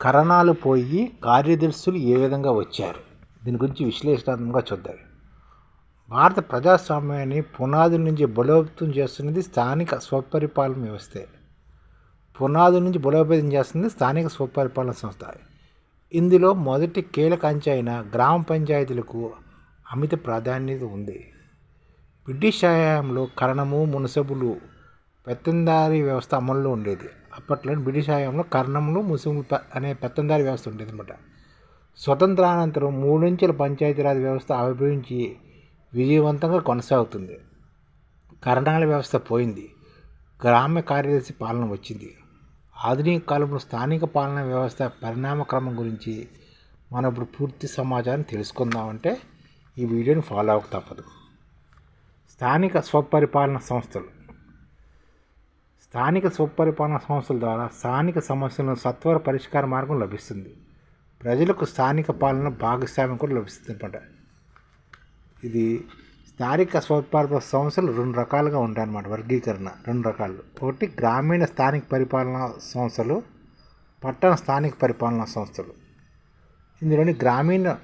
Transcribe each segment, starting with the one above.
కరణాలు పోయి కార్యదర్శులు ఏ విధంగా వచ్చారు? దీని గురించి విశ్లేషణాత్మకంగా చూద్దాం. భారత ప్రజాస్వామ్యాన్ని పునాదుల నుంచి బలోపేతం చేస్తున్నది స్థానిక స్వపరిపాలన వ్యవస్థే. పునాది నుంచి బలోపేతం చేస్తుంది స్థానిక స్వపరిపాలన సంస్థ. ఇందులో మొదటి కీలక అంచె అయిన గ్రామ పంచాయతీలకు అమిత ప్రాధాన్యత ఉంది. బ్రిటిష్ హయాంలో కరణము మునసబులు పెత్తందారీ వ్యవస్థ అమల్లో ఉండేది. అప్పట్లో బ్రిటిష్ హయాంలో కరణములు మున్సిపల్ ప- అనే పెత్తందారీ వ్యవస్థ ఉండేది అనమాట స్వతంత్రానంతరం మూడంచెల పంచాయతీరాజ్ వ్యవస్థ ఆవిర్భవించి విజయవంతంగా కొనసాగుతుంది. కరణాల వ్యవస్థ పోయింది. గ్రామ కార్యదర్శి పాలన వచ్చింది. ఆధునిక కాలంలో స్థానిక పాలన వ్యవస్థ పరిణామ క్రమం గురించి మనం ఇప్పుడు పూర్తి సమాచారం తెలుసుకుందామంటే ఈ వీడియోని ఫాలో అవ్వక తప్పదు. స్థానిక స్వపరిపాలన సంస్థలు స్థానిక స్వపరిపాలన సంస్థల ద్వారా స్థానిక సమస్యలను సత్వర పరిష్కార మార్గం లభిస్తుంది. ప్రజలకు స్థానిక పాలన భాగస్వామ్యం కూడా లభిస్తుంది అనమాట ఇది స్థానిక స్వపరిపాలన సంస్థలు రెండు రకాలుగా ఉంటాయన్నమాట వర్గీకరణ రెండు రకాలు. ఒకటి గ్రామీణ స్థానిక పరిపాలన సంస్థలు పట్టణ స్థానిక పరిపాలనా సంస్థలు. ఇందులోని గ్రామీణ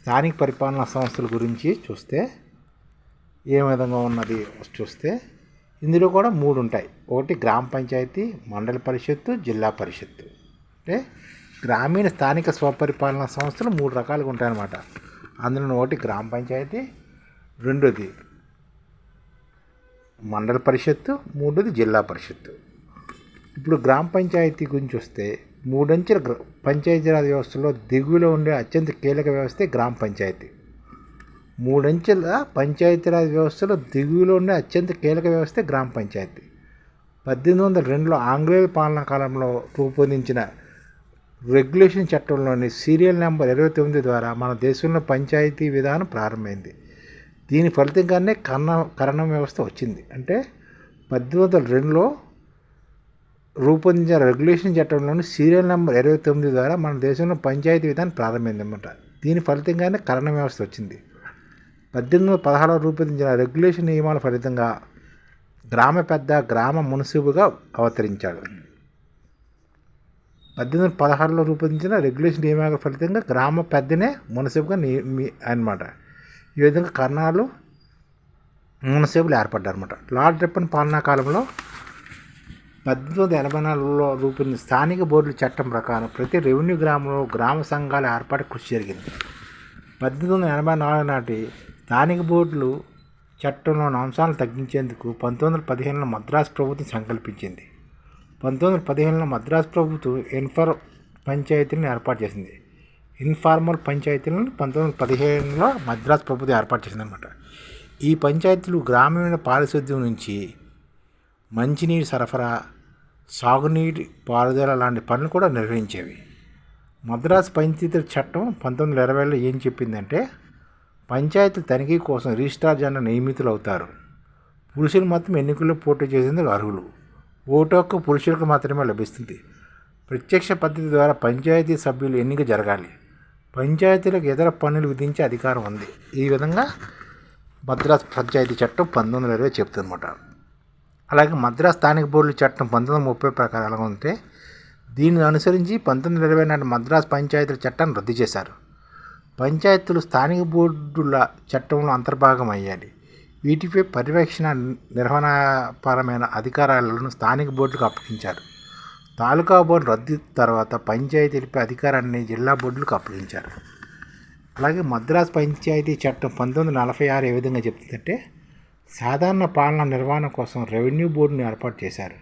స్థానిక పరిపాలనా సంస్థల గురించి చూస్తే ఏ విధంగా ఉన్నది? చూస్తే ఇందులో కూడా మూడు ఉంటాయి. ఒకటి గ్రామ పంచాయతీ మండల పరిషత్తు జిల్లా పరిషత్తు. అంటే గ్రామీణ స్థానిక స్వపరిపాలన సంస్థలు మూడు రకాలుగా ఉంటాయన్నమాట. అందులో ఒకటి గ్రామ పంచాయతీ రెండోది మండల పరిషత్తు మూడోది జిల్లా పరిషత్తు. ఇప్పుడు గ్రామ పంచాయతీ గురించి వస్తే మూడంచెల గ్ర పంచాయతీరాజ్ వ్యవస్థలో దిగువలో ఉండే అత్యంత కీలక వ్యవస్థే గ్రామ పంచాయతీ. మూడంచెల పంచాయతీరాజ్ వ్యవస్థలో దిగువలో ఉన్న అత్యంత కీలక వ్యవస్థ గ్రామ పంచాయతీ. పద్దెనిమిది వందల రెండులో ఆంగ్లేయుల పాలనా కాలంలో రూపొందించిన రెగ్యులేషన్ చట్టంలోని సీరియల్ నెంబర్ ఇరవై తొమ్మిది ద్వారా మన దేశంలో పంచాయతీ విధానం ప్రారంభమైంది. దీని ఫలితంగానే కన్న కరణం వ్యవస్థ వచ్చింది. అంటే పద్దెనిమిది వందల రెండులో రూపొందించిన రెగ్యులేషన్ చట్టంలోని సీరియల్ నెంబర్ ఇరవై తొమ్మిది ద్వారా మన దేశంలో పంచాయతీ విధానం ప్రారంభమైందన్నమాట. దీని ఫలితంగానే కరణ వ్యవస్థ వచ్చింది. పద్దెనిమిది వందల పదహారులో రూపొందించిన రెగ్యులేషన్ నియమాల ఫలితంగా గ్రామ పెద్ద గ్రామ మున్సిపుగా అవతరించాడు. పద్దెనిమిది వందల పదహారులో రూపొందించిన రెగ్యులేషన్ నియమాల ఫలితంగా గ్రామ పెద్దనే మున్సిపుగా నియమి అనమాట ఈ విధంగా కర్ణాలు మున్సిపులు ఏర్పడ్డారనమాట లార్డ్ రెప్పన్ పాలనా కాలంలో పద్దెనిమిది వందల ఎనభై నాలుగులో రూపొందిన స్థానిక బోర్డుల చట్టం ప్రకారం ప్రతి రెవెన్యూ గ్రామంలో గ్రామ సంఘాల ఏర్పాటు కృషి జరిగింది. పద్దెనిమిది వందల ఎనభై నాలుగు నాటి స్థానిక బోర్డులు చట్టంలోని అంశాలను తగ్గించేందుకు పంతొమ్మిది వందల పదిహేనులో మద్రాసు ప్రభుత్వం సంకల్పించింది. పంతొమ్మిది వందల పదిహేనులో మద్రాసు ప్రభుత్వం ఇన్ఫర్ పంచాయతీలను ఏర్పాటు చేసింది. ఇన్ఫార్మల్ పంచాయతీలను పంతొమ్మిది వందల పదిహేనులో మద్రాసు ప్రభుత్వం ఏర్పాటు చేసిందనమాట ఈ పంచాయతీలు గ్రామీణ పారిశుద్ధ్యం నుంచి మంచినీటి సరఫరా సాగునీటి పారుదల లాంటి పనులు కూడా నిర్వహించేవి. మద్రాసు పంచాయతీ చట్టం పంతొమ్మిది వందల ఇరవైలో ఏం చెప్పిందంటే పంచాయతీ తనిఖీ కోసం రిజిస్ట్రార్ జనరల్ నియమితులు అవుతారు పురుషులు మాత్రం ఎన్నికల్లో పోటీ చేసేందుకు అర్హులు. ఓటు హక్కు పురుషులకు మాత్రమే లభిస్తుంది. ప్రత్యక్ష పద్ధతి ద్వారా పంచాయతీ సభ్యులు ఎన్నిక జరగాలి. పంచాయతీలకు ఇతర పన్నులు విధించే అధికారం ఉంది. ఈ విధంగా మద్రాసు పంచాయతీ చట్టం పంతొమ్మిది వందల ఇరవై చెప్తుందన్నమాట. అలాగే మద్రాసు స్థానిక బోర్డుల చట్టం పంతొమ్మిది వందల ముప్పై ప్రకారం ఎలా ఉంటే దీనిని అనుసరించి పంతొమ్మిది వందల ఇరవై నాటి మద్రాసు పంచాయతీల చట్టాన్ని రద్దు చేశారు. పంచాయతీలు స్థానిక బోర్డుల చట్టంలో అంతర్భాగం అయ్యాలి. వీటిపై పర్యవేక్షణ నిర్వహణపరమైన అధికారాలను స్థానిక బోర్డులకు అప్పగించారు. తాలూకా బోర్డు రద్దు తర్వాత పంచాయతీలపై అధికారాన్ని జిల్లా బోర్డులకు అప్పగించారు. అలాగే మద్రాసు పంచాయతీ చట్టం పంతొమ్మిది వందల నలభై ఆరు ఏ విధంగా చెప్తుందంటే సాధారణ పాలన నిర్వహణ కోసం రెవెన్యూ బోర్డును ఏర్పాటు చేశారు.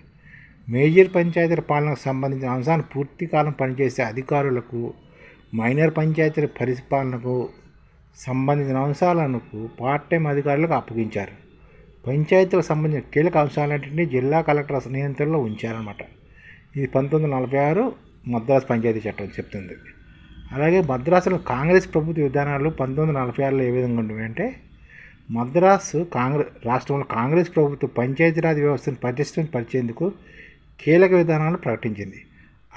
మేజర్ పంచాయతీల పాలనకు సంబంధించిన అంశాన్ని పూర్తికాలం పనిచేసే అధికారులకు మైనర్ పంచాయతీల పరిపాలనకు సంబంధించిన అంశాలను పార్ట్ టైం అధికారులకు అప్పగించారు. పంచాయతీలకు సంబంధించిన కీలక అంశాలన్నింటినీ జిల్లా కలెక్టర్ నియంత్రణలో ఉంచారన్నమాట. ఇది పంతొమ్మిది వందల నలభై ఆరు మద్రాసు పంచాయతీ చట్టం చెప్తుంది. అలాగే మద్రాసులో కాంగ్రెస్ ప్రభుత్వ విధానాలు పంతొమ్మిది వందల నలభై ఆరులో ఏ విధంగా ఉండేవి అంటే మద్రాసు కాంగ్రెస్ రాష్ట్రంలో కాంగ్రెస్ ప్రభుత్వం పంచాయతీరాజ్ వ్యవస్థను పరిచేందుకు కీలక విధానాలు ప్రకటించింది.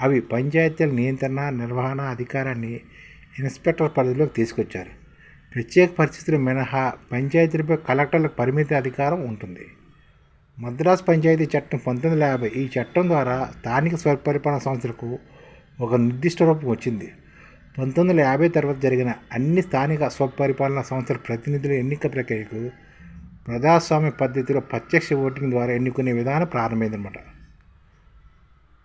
అవి పంచాయతీల నియంత్రణ నిర్వహణ అధికారాన్ని ఇన్స్పెక్టర్ పరిధిలోకి తీసుకొచ్చారు. ప్రత్యేక పరిస్థితులు మినహా పంచాయతీలపై కలెక్టర్లకు పరిమిత అధికారం ఉంటుంది. మద్రాసు పంచాయతీ చట్టం పంతొమ్మిది వందల యాభై ఈ చట్టం ద్వారా స్థానిక స్వపరిపాలన సంస్థలకు ఒక నిర్దిష్ట రూపం వచ్చింది. పంతొమ్మిది వందల యాభై తర్వాత జరిగిన అన్ని స్థానిక స్వపరిపాలన సంస్థల ప్రతినిధుల ఎన్నిక ప్రక్రియకు ప్రజాస్వామ్య పద్ధతిలో ప్రత్యక్ష ఓటింగ్ ద్వారా ఎన్నుకునే విధానం ప్రారంభమైందన్నమాట.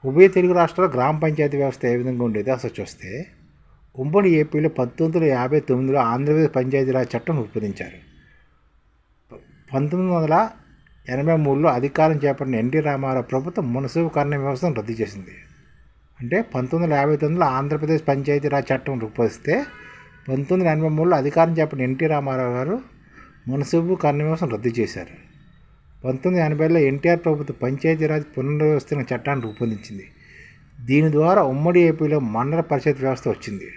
ఉభయ తెలుగు రాష్ట్రాల గ్రామ పంచాయతీ వ్యవస్థ ఏ విధంగా ఉండేది? అసలు చూస్తే ఉమ్మడి ఏపీలో పంతొమ్మిది వందల యాభై తొమ్మిదిలో ఆంధ్రప్రదేశ్ పంచాయతీరాజ్ చట్టం రూపొందించారు. పంతొమ్మిది వందల ఎనభై మూడులో అధికారం చేపట్టిన ఎన్టీ రామారావు ప్రభుత్వం మున్సిపల్ వ్యవస్థను రద్దు చేసింది. అంటే పంతొమ్మిది వందల యాభై తొమ్మిదిలో ఆంధ్రప్రదేశ్ పంచాయతీరాజ్ చట్టం రూపొందిస్తే పంతొమ్మిది వందల ఎనభై మూడులో అధికారం చేపట్టిన ఎన్టీ రామారావు గారు మున్సిపల్ కర్ణ వ్యవస్థను రద్దు చేశారు. పంతొమ్మిది ఎనభైలో ఎన్టీఆర్ ప్రభుత్వం పంచాయతీరాజ్ పునర్వ్యవస్థను చట్టాన్ని రూపొందించింది. దీని ద్వారా ఉమ్మడి ఏపీలో మండల పరిషత్ వ్యవస్థ వచ్చింది.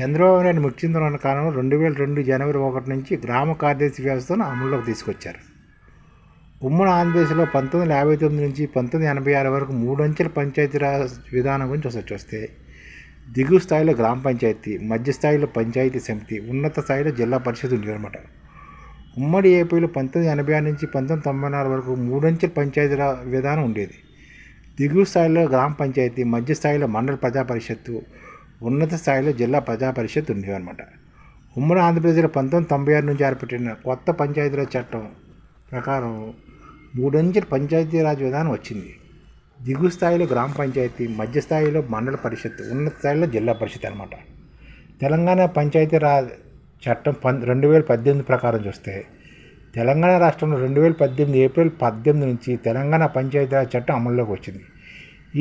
చంద్రబాబు నాయుడు ముఖ్యమంత్రి ఉన్న కాలంలో రెండు వేల రెండు జనవరి ఒకటి నుంచి గ్రామ కార్యదర్శి వ్యవస్థను అమల్లోకి తీసుకొచ్చారు. ఉమ్మడి ఆంధ్రప్రదేశ్లో పంతొమ్మిది వందల యాభై తొమ్మిది నుంచి పంతొమ్మిది ఎనభై ఆరు వరకు మూడు అంచెల పంచాయతీరాజ్ విధానం గురించి ఒకసారి వస్తే దిగువ స్థాయిలో గ్రామ పంచాయతీ మధ్య స్థాయిలో పంచాయతీ సమితి ఉన్నత స్థాయిలో జిల్లా పరిషత్ ఉండేదన్నమాట. ఉమ్మడి ఏపీలో పంతొమ్మిది ఎనభై ఆరు నుంచి పంతొమ్మిది తొంభై నాలుగు వరకు మూడంచెల పంచాయతీల విధానం ఉండేది. దిగువ స్థాయిలో గ్రామ పంచాయతీ మధ్య స్థాయిలో మండల ప్రజా పరిషత్తు ఉన్నత స్థాయిలో జిల్లా ప్రజా పరిషత్ ఉండేవన్నమాట. ఉమ్మడి ఆంధ్రప్రదేశ్లో పంతొమ్మిది తొంభై ఆరు నుంచి ఏర్పడిన కొత్త పంచాయతీరాజ్ చట్టం ప్రకారం మూడంచెల పంచాయతీరాజ్ విధానం వచ్చింది. దిగువ స్థాయిలో గ్రామ పంచాయతీ మధ్య స్థాయిలో మండల పరిషత్ ఉన్నత స్థాయిలో జిల్లా పరిషత్ అనమాట తెలంగాణ పంచాయతీరాజ్ చట్టం పం రెండు వేల పద్దెనిమిది ప్రకారం చూస్తే తెలంగాణ రాష్ట్రంలో రెండు వేల పద్దెనిమిది ఏప్రిల్ పద్దెనిమిది నుంచి తెలంగాణ పంచాయతీరాజ్ చట్టం అమల్లోకి వచ్చింది.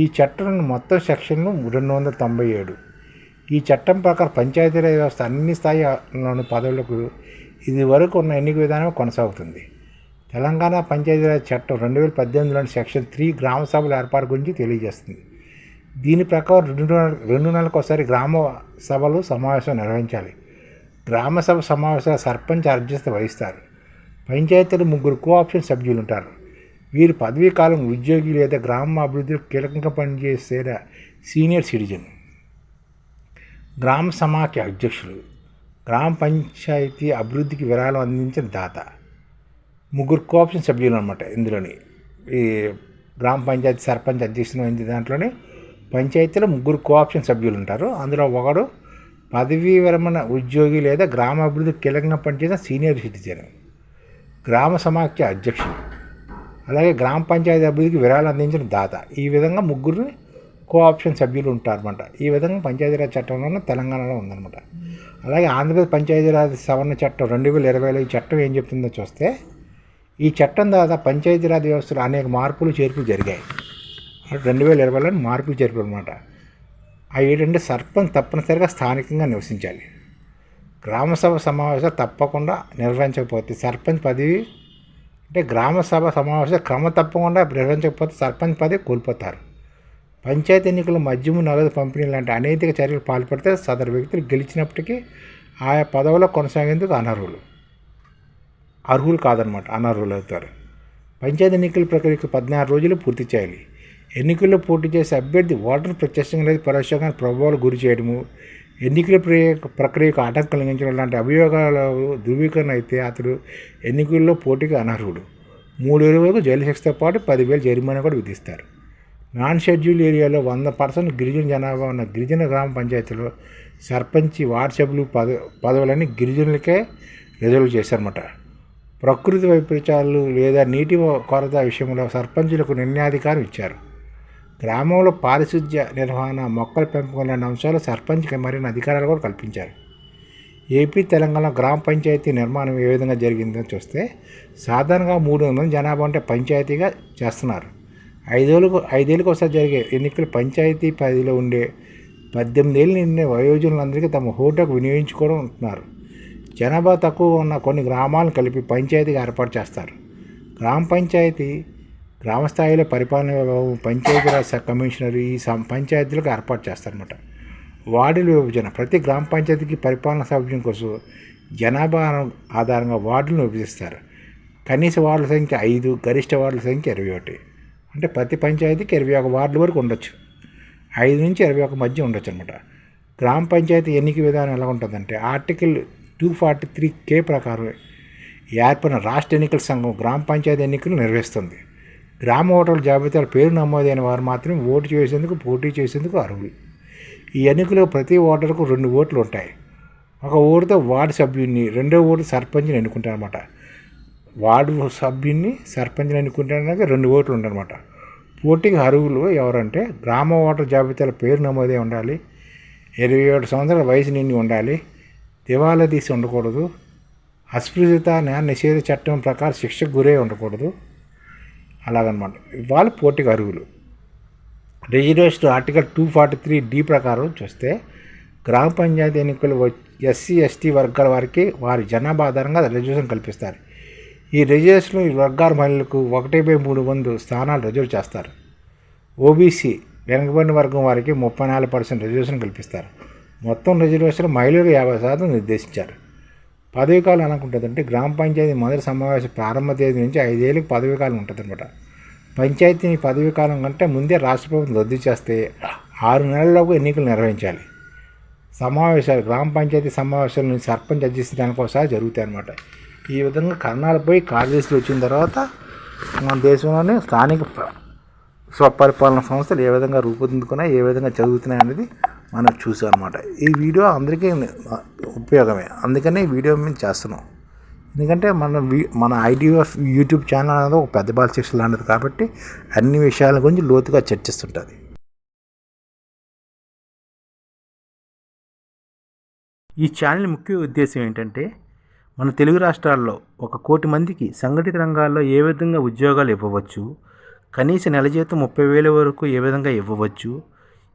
ఈ చట్టం మొత్తం సెక్షన్లు రెండు వందల తొంభై ఏడు. ఈ చట్టం ప్రకారం పంచాయతీరాజ్ వ్యవస్థ అన్ని స్థాయిలోని పదవులకు ఇది వరకు ఉన్న ఎన్నిక విధానం కొనసాగుతుంది. తెలంగాణ పంచాయతీరాజ్ చట్టం రెండు వేల పద్దెనిమిదిలోని సెక్షన్ త్రీ గ్రామ సభల ఏర్పాటు గురించి తెలియజేస్తుంది. దీని ప్రకారం రెండు రెండు నెలలకు ఒకసారి గ్రామ సభలు సమావేశం నిర్వహించాలి. గ్రామ సభ సమావేశాల సర్పంచ్ అధ్యక్షత వహిస్తారు. పంచాయతీలు ముగ్గురు కోఆప్షన్ సభ్యులు ఉంటారు వీరు పదవీ కాలం ఉద్యోగి లేదా గ్రామ అభివృద్ధిలో కీలకంగా పనిచేసే సీనియర్ సిటిజన్. గ్రామ సమాఖ్య అధ్యక్షులు గ్రామ పంచాయతీ అభివృద్ధికి విరాళం అందించిన దాత. ముగ్గురు కోఆప్షన్ సభ్యులు అనమాట ఇందులోని. ఈ గ్రామ పంచాయతీ సర్పంచ్ అధ్యక్షులు అయింది దాంట్లోనే పంచాయతీలో ముగ్గురు కోఆప్షన్ సభ్యులు ఉంటారు అందులో ఒకడు పదవీ విరమణ ఉద్యోగి లేదా గ్రామ అభివృద్ధి కీలకంగా పనిచేసిన సీనియర్ సిటిజన్. గ్రామ సమాఖ్య అధ్యక్షుడు. అలాగే గ్రామ పంచాయతీ అభివృద్ధికి విరాళం అందించిన దాత. ఈ విధంగా ముగ్గురు కోఆప్షన్ సభ్యులు ఉంటారన్నమాట. ఈ విధంగా పంచాయతీరాజ్ చట్టంలోనే తెలంగాణలో ఉందన్నమాట. అలాగే ఆంధ్రప్రదేశ్ పంచాయతీరాజ్ సవరణ చట్టం రెండు వేల ఇరవైలో ఈ చట్టం ఏం చెప్తుందో చూస్తే ఈ చట్టం ద్వారా పంచాయతీరాజ్ వ్యవస్థలో అనేక మార్పులు చేర్పులు జరిగాయి. రెండు వేల ఇరవైలో మార్పులు చేర్పులు అనమాట అవి ఏంటంటే సర్పంచ్ తప్పనిసరిగా స్థానికంగా నివసించాలి. గ్రామసభ సమావేశాలు తప్పకుండా నిర్వహించకపోతే సర్పంచ్ పదవి అంటే గ్రామ సభ సమావేశాలు క్రమ తప్పకుండా నిర్వహించకపోతే సర్పంచ్ పదవి కోల్పోతారు. పంచాయతీ ఎన్నికలు మద్యము నగదు పంపిణీ లాంటి అనైతిక చర్యలు పాల్పడితే సదరు వ్యక్తులు గెలిచినప్పటికీ ఆయా పదవిలో కొనసాగేందుకు అనర్హులు. అర్హులు కాదనమాట అనర్హులు అవుతారు పంచాయతీ ఎన్నికల ప్రక్రియకు పద్నాలుగు రోజులు పూర్తి చేయాలి. ఎన్నికల్లో పోటీ చేసే అభ్యర్థి ఓటర్ ప్రత్యక్షంగా లేదా పరోక్షంగా ప్రభావాలు గురి చేయడము ఎన్నికల ప్రక్రియకు ఆటంకం కలిగించడం లాంటి అభియోగాలు ధృవీకరణ అయితే అతడు ఎన్నికల్లో పోటీకి అనర్హుడు. మూడేళ్ళ వరకు జైలు శిక్షతో పాటు పదివేలు జరిమానా కూడా విధిస్తారు. నాన్ షెడ్యూల్ ఏరియాలో వంద పర్సెంట్ గిరిజన జనాభా ఉన్న గిరిజన గ్రామ పంచాయతీలో సర్పంచి వార్డ్ సభ్యులు పద పదవులన్నీ గిరిజనులకే రిజర్వ్ చేశారన్నమాట. ప్రకృతి వైపరీత్యాలు లేదా నీటి కొరత విషయంలో సర్పంచులకు నిర్ణయాధికారం ఇచ్చారు. గ్రామంలో పారిశుద్ధ్య నిర్వహణ మొక్కల పెంపకం లాంటి అంశాలు సర్పంచ్కి మరిన్ని అధికారాలు కూడా కల్పించారు. ఏపీ తెలంగాణ గ్రామ పంచాయతీ నిర్మాణం ఏ విధంగా జరిగిందో చూస్తే సాధారణంగా మూడు వందల జనాభా ఉంటే పంచాయతీగా చేస్తున్నారు. ఐదేళ్ళకు ఐదేళ్ళకి ఒకసారి జరిగే ఎన్నికలు పంచాయతీ పరిధిలో ఉండే పద్దెనిమిది ఏళ్ళు నిండే వయోజనులందరికీ తమ హోటకు వినియోగించుకోవడం ఉంటున్నారు జనాభా తక్కువ ఉన్న కొన్ని గ్రామాలను కలిపి పంచాయతీగా ఏర్పాటు చేస్తారు. గ్రామ పంచాయతీ గ్రామస్థాయిలో పరిపాలన విభాగం పంచాయతీరాజ్ కమిషనర్ ఈ సం పంచాయతీలకు ఏర్పాటు చేస్తారనమాట వార్డుల విభజన ప్రతి గ్రామ పంచాయతీకి పరిపాలన సౌకర్యం కోసం జనాభా ఆధారంగా వార్డులను విభజిస్తారు. కనీస వార్డుల సంఖ్య ఐదు గరిష్ట వార్డుల సంఖ్య ఇరవై ఒకటి. అంటే ప్రతి పంచాయతీకి ఇరవై ఒక వార్డుల వరకు ఉండొచ్చు. ఐదు నుంచి ఇరవై ఒక మధ్య ఉండొచ్చు అనమాట గ్రామ పంచాయతీ ఎన్నిక విధానం ఎలా ఉంటుందంటే article two forty three K ప్రకారం ఏర్పడిన రాష్ట్ర ఎన్నికల సంఘం గ్రామ పంచాయతీ ఎన్నికలు నిర్వహిస్తుంది. గ్రామ ఓటర్ల జాబితాలో పేరు నమోదైన వారు మాత్రమే ఓటు చేసేందుకు పోటీ చేసేందుకు అర్హులు. ఈ ఎన్నికలో ప్రతి ఓటర్కు రెండు ఓట్లు ఉంటాయి. ఒక ఓటుతో వార్డు సభ్యుడిని రెండో ఓటు సర్పంచ్ని ఎన్నుకుంటారనమాట వార్డు సభ్యుడిని సర్పంచ్ని ఎన్నుకుంటానికి రెండు ఓట్లు ఉండనమాట పోటీకి అర్హులు ఎవరంటే గ్రామ ఓటర్ జాబితాల పేరు నమోదై ఉండాలి. ఇరవై ఏడు సంవత్సరాల వయసు నిండి ఉండాలి. దివాలా తీసి ఉండకూడదు. అస్పృశ్యత న్యాయ నిషేధ చట్టం ప్రకారం శిక్షకు గురై ఉండకూడదు. అలాగనమాట. వాళ్ళు పోటీకి అర్హులు. Reservation article two forty three D ప్రకారం చూస్తే గ్రామ పంచాయతీ ఎన్నికలు ఎస్సీ ఎస్టీ వర్గాల వారికి వారి జనాభా ఆధారంగా రిజర్వేషన్ కల్పిస్తారు. ఈ రిజర్వేషన్లో ఈ వర్గాల మహిళలకు ఒకటి బై మూడు వందలు స్థానాలు రిజర్వ్ చేస్తారు. ఓబీసీ వెనుకబడిన వర్గం వారికి ముప్పై నాలుగు పర్సెంట్ రిజర్వేషన్ కల్పిస్తారు. మొత్తం రిజర్వేషన్ మహిళలకు యాభై శాతం నిర్దేశించారు. పదవీ కాలం అనుకుంటుందంటే గ్రామ పంచాయతీ మొదటి సమావేశ ప్రారంభ తేదీ నుంచి ఐదేళ్ళకి పదవీ కాలం ఉంటుంది అనమాట పంచాయతీ పదవీ కాలం కంటే ముందే రాష్ట్ర ప్రభుత్వం రద్దు చేస్తే ఆరు నెలల్లోపు ఎన్నికలు నిర్వహించాలి. సమావేశాలు గ్రామ పంచాయతీ సమావేశాల నుంచి సర్పంచ్ అధ్యక్షించడానికి ఒకసారి జరుగుతాయి అనమాట ఈ విధంగా కర్ణాలపై కార్యదర్శులు వచ్చిన తర్వాత మన దేశంలోనే స్థానిక స్వపరిపాలన సంస్థలు ఏ విధంగా రూపొందుకున్నాయి ఏ విధంగా చదువుతున్నాయి అనేది మనం చూసాం అనమాట ఈ వీడియో అందరికీ ఉపయోగమే. అందుకనే ఈ వీడియో మేము చేస్తున్నాం. ఎందుకంటే మన వీ మన ఐడిఎఫ్ యూట్యూబ్ ఛానల్ అనేది ఒక పెద్ద బాల శిక్ష లాంటిది కాబట్టి అన్ని విషయాల గురించి లోతుగా చర్చిస్తుంటుంది. ఈ ఛానల్ ముఖ్య ఉద్దేశం ఏంటంటే మన తెలుగు రాష్ట్రాల్లో ఒక కోటి మందికి సంఘటిత రంగాల్లో ఏ విధంగా ఉద్యోగాలు ఇవ్వవచ్చు కనీస నెల జీతం ముప్పై వేల వరకు ఏ విధంగా ఇవ్వవచ్చు